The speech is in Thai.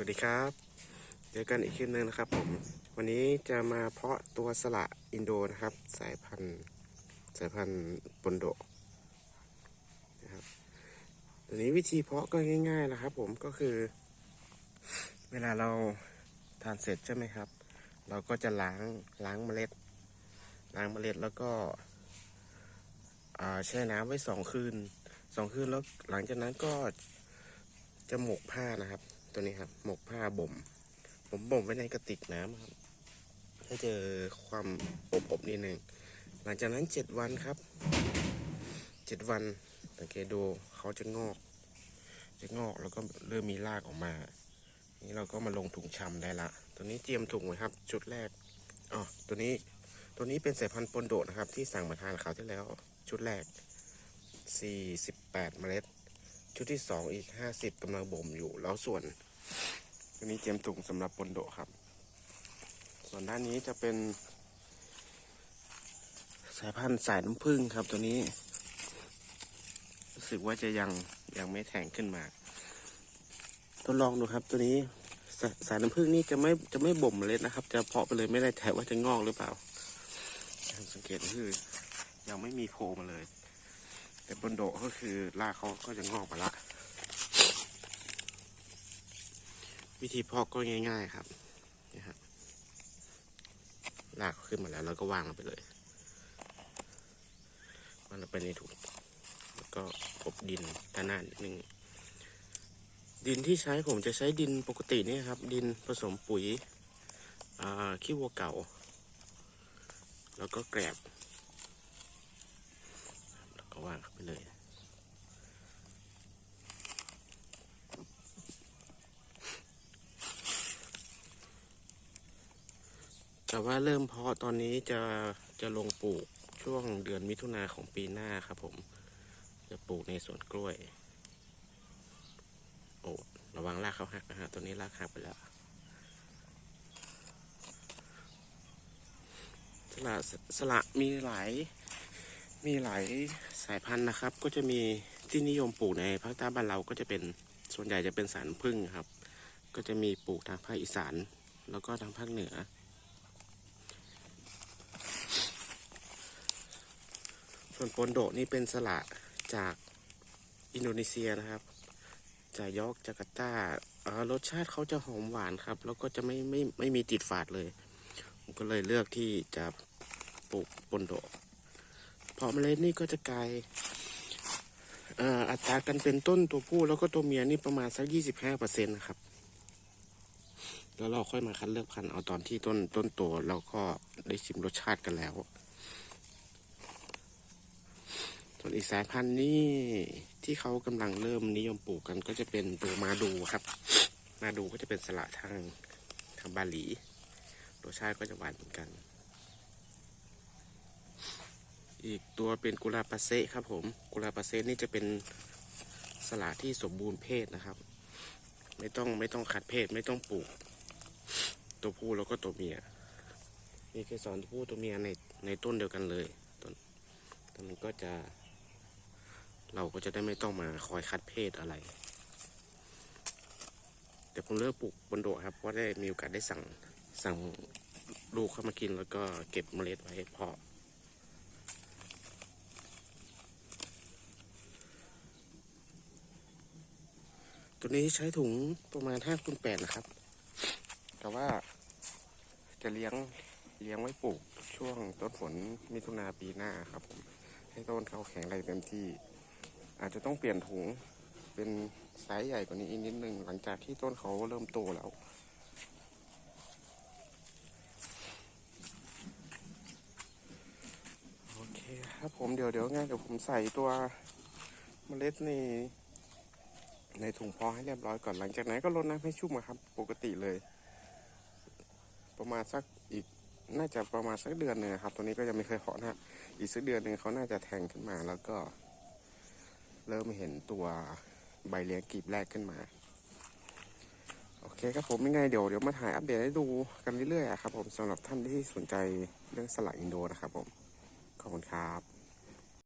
วัสดีครับ เจอกันอีกคลิปหนึงนะครับผม วันนี้จะมาเพาะตัวสละอินโดนะครับ สายพันธุ์สายพันธุ์ปนโดนะครับตัวนี้วิธีเพาะก็ง่าย ๆนะครับ ผมก็คือ เวลาเราทานเสร็จใช่ไหมครับ เราก็จะล้างล้างเมล็ด ล้างเมล็ดแล้วก็แช่น้ำไว้สองคืนสองคืนแล้วหลังจากนั้นก็จะหมกผ้านะครับ ตัวนี้ครับ หมกผ้าบ่ม ผมบ่มไว้ในกระติกน้ำครับให้เจอความอบอบนิดหนึ่ง หลังจากนั้นเจ็ดวันครับ เจ็ดวันสังเกตดูเขาจะงอก จะงอกแล้วก็เริ่มมีรากออกมา นี่เราก็มาลงถุงชำได้ละ ตัวนี้เตรียมถุงไว้ครับ ชุดแรก อ๋อ ตัวนี้ ตัวนี้เป็นสายพันธุ์ปนโดนะครับ ที่สั่งมาทานเขาที่แล้ว ชุดแรก 48 เมล็ดชุดที่สองอีก 50กำลังบ่มอยู่ แล้วส่วน ตัวนี้เตรียมถุงสำหรับปนโดครับ ส่วนด้านนี้จะเป็น สายพันธุ์สายน้ำผึ้งครับตัวนี้ รู้สึกว่าจะยังยังไม่แทงขึ้นมาทดลองดูครับ ตัวนี้สาสายน้ำผึ้งนี่จะไม่จะไม่บ่มเล็ดนะครับ จะเพาะไปเลยไม่ได้แทะว่าจะงอกหรือเปล่า สังเกตคือ ยังไม่มีโผล่มาเลย แต่บนโดก็คือรากเขาก็จะงอกมาละ วิธีเพาะก็ง่าย ๆ ครับนี่ครับลากขึ้นมาแล้วเราก็วางลงไปเลยมันลงไปในถุงแล้วก็กบดินด้านหน้านิดนึงดินที่ใช้ผมจะใช้ดินปกตินี่ครับ ดินผสมปุ๋ยขี้วัวเก่า แล้วก็แกลบแล้วก็วางเข้าไปเลย แต่ว่าเริ่มเพาะตอนนี้จะจะลงปลูกช่วงเดือนมิถุนาของปีหน้าครับผม จะปลูกในสวนกล้วย โอ้ระวังรากเขาหักนะฮะตัวนี้รากหักไปแล้วสละสละมีหลายมีหลายสายพันธุ์นะครับ ก็จะมีที่นิยมปลูกในภาคใต้บ้านเราก็จะเป็นส่วนใหญ่จะเป็นสารพึ่งครับ ก็จะมีปลูกทางภาคอีสาน แล้วก็ทางภาคเหนือ ส่วนปนโดนี่เป็นสละจากอินโดนีเซียนะครับจากยอกจาการ์ตาเออรสชาติเขาจะหอมหวานครับ แล้วก็จะไม่ไม่ไม่มีติดฝาดเลย ผมก็เลยเลือกที่จะปลูกปนโดพราะเมล็ดนี่ก็จะกลายอัตรากันเป็นต้นตัวผู้แล้วก็ตัวเมียนี่ประมาณสักยี่สิบห้าเปอร์เซ็นต์นะครับ แล้วเราค่อยมาคัดเลือกพันธุ์เอาตอนที่ต้นต้นโตแล้วก็ได้ชิมรสชาติกันแล้ว ส่วนอีกสายพันธุ์นี่ที่เขากำลังเริ่มนิยมปลูกกันก็จะเป็นตัวมาดูครับ มาดูก็จะเป็นสละทางทางบาหลีรสชาติก็จะหวานเหมือนกัน อีกตัวเป็นกุลาปาเซครับผม กุลาปาเซนี่จะเป็นสละที่สมบูรณ์เพศนะครับ ไม่ต้องไม่ต้องขัดเพศไม่ต้องปลูก ตัวผู้แล้วก็ตัวเมียมีเกสรตัวผู้ตัวเมียในในต้นเดียวกันเลยต้นต้นมันก็จะ เราก็จะได้ไม่ต้องมาคอยคัดเพศอะไร แต่ผมเลือกปลูกบนโดครับเพราะได้มีโอกาสได้สั่งสั่งลูกเข้ามากินแล้วก็เก็บเมล็ดไว้เพาะตัวนี้ใช้ถุงประมาณ5คูณ8นะครับ แต่ว่าจะเลี้ยงเลี้ยงไว้ปลูกช่วงต้นฝนมิถุนาปีหน้าครับผม ให้ต้นเขาแข็งแรงเต็มที่ อาจจะต้องเปลี่ยนถุงเป็นไซส์ใหญ่กว่านี้อีกนิดนึงหลังจากที่ต้นเขาเริ่มโตแล้วโอเคครับผมเดี๋ยวเดี๋ยวงั้นเดี๋ยวผมใส่ตัวเมล็ดในในถุงพาะให้เรียบร้อยก่อนหลังจากนั้นก็รดน้ำให้ชุ่มอะครับ ปกติเลย ประมาณสักอีกน่าจะประมาณสักเดือนหนึ่งครับ ตัวนี้ก็ยังไม่เคยเพาะนะอีกสักเดือนหนึ่งเขาน่าจะแทงขึ้นมาแล้วก็ เริ่มเห็นตัวใบเลี้ยงกลีบแรกขึ้นมา โอเคครับผมยังไงเดี๋ยวเดี๋ยวมาถ่ายอัปเดตให้ดูกันเรื่อยๆครับผมสำหรับท่านที่สนใจเรื่องสละอินโดนะครับผม ขอบคุณครับ